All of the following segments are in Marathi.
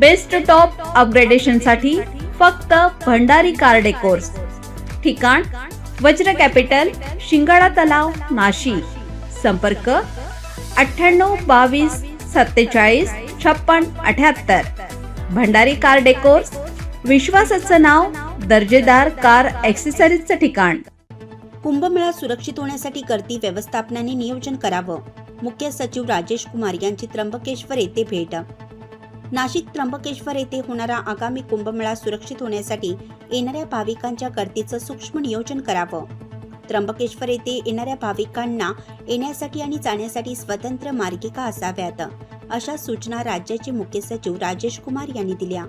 बेस्ट टॉप अपग्रेडेशनसाठी फक्त भंडारी कार डेकोर्स ठिकाण वज्र कॅपिटल शिंगाडा तलाव नाशिक. संपर्क अठ्ठ्याण्णव बावीस सत्तेचाळीस छप्पन अठ्याहत्तर. भंडारी कार डेकोर्स विश्वासाचं नाव दर्जेदार कार ॲक्सेसरीजचं ठिकाण. कुंभमेळा सुरक्षित होण्यासाठी गर्दी व्यवस्थापनाने नियोजन करावं. मुख्य सचिव राजेश कुमार यांची त्र्यंबकेश्वर येथे भेट. नाशिक त्र्यंबकेश्वर येथे होणारा आगामी कुंभमेळा सुरक्षित होण्यासाठी येणाऱ्या भाविकांच्या गर्दीचं सूक्ष्म नियोजन करावं. त्र्यंबकेश्वर येथे येणाऱ्या भाविकांना येण्यासाठी आणि जाण्यासाठी स्वतंत्र मार्गिका असाव्यात अशा सूचना राज्याचे मुख्य सचिव राजेश कुमार यांनी दिल्या.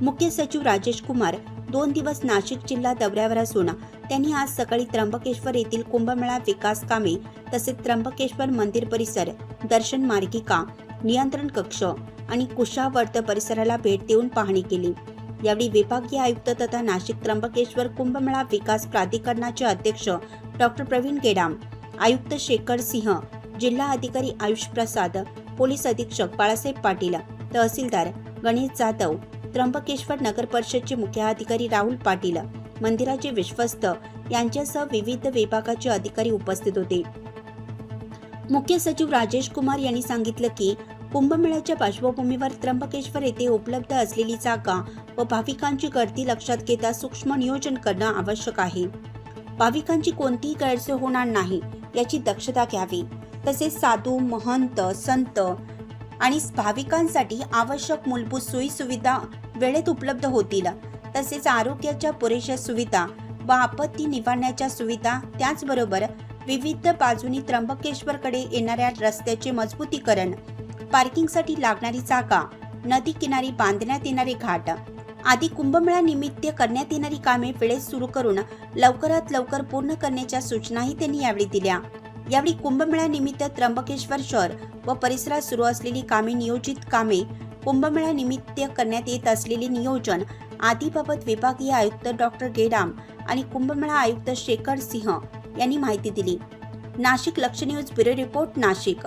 मुख्य सचिव राजेश कुमार दोन दिवस नाशिक जिल्हा दौऱ्यावर असून त्यांनी आज सकाळी त्र्यंबकेश्वर येथील कुंभमेळा विकास कामे तसेच त्र्यंबकेश्वर मंदिर परिसर दर्शन मार्गिका नियंत्रण कक्ष आणि कुशावर्त परिसराला भेट देऊन पाहणी केली. यावेळी विभागीय आयुक्त तथा नाशिक त्र्यंबकेश्वर कुंभमेळा विकास प्राधिकरणाचे अध्यक्ष डॉक्टर प्रवीण गेडाम आयुक्त शेखर सिंह जिल्हा अधिकारी आयुष प्रसाद पोलीस अधीक्षक बाळासाहेब पाटील तहसीलदार गणेश जाधव त्र्यंबकेश्वर नगर परिषदचे मुख्याधिकारी राहुल पाटील मंदिराचे विश्वस्त यांच्यासह विविध विभागाचे अधिकारी उपस्थित होते. मुख्य सचिव राजेश कुमार यांनी सांगितलं की कुंभमेळ्याच्या पार्श्वभूमीवर त्र्यंबकेश्वर येथे उपलब्ध असलेली जागा व भाविकांची गर्दी लक्षात घेता सूक्ष्म नियोजन करणं आवश्यक आहे. भाविकांची कोणतीही गैरसोय होणार नाही याची दक्षता घ्यावी. तसेच साधू महंत संत आणि भाविकांसाठी आवश्यक मूलभूत सोयी सुविधा वेळेत उपलब्ध होतील. तसेच आरोग्याच्या पुरेशा सुविधा व आपत्ती निवारण्याच्या सुविधा त्याचबरोबर विविध बाजूनी त्र्यंबकेश्वरकडे येणाऱ्या रस्त्याचे मजबूतीकरण पार्किंगसाठी लागणारी जागा नदी किनारी बांधण्यात येणारे घाट आदी कुंभमेळा निमित्त करण्यात येणारी कामे वेळेत सुरू करून लवकरात लवकर पूर्ण करण्याच्या सूचनाही त्यांनी यावेळी दिल्या. यावेळी कुंभमेळा निमित्त त्र्यंबकेश्वर शहर व परिसरात सुरू असलेली कामे नियोजित कामे कुंभमेळा निमित्त करण्यात येत असलेले नियोजन आदीबाबत विभागीय आयुक्त डॉक्टर गेडाम आणि कुंभमेळा आयुक्त शेखर सिंह यांनी माहिती दिली. Nashik Laksh news bureau report Nashik.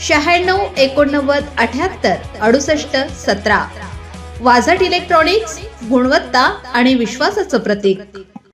शहाण्णव एकोणनव्वद अठ्याहत्तर अडुसष्ट सतरा. वाझट इलेक्ट्रॉनिक्स गुणवत्ता आणि विश्वासाचं प्रतीक.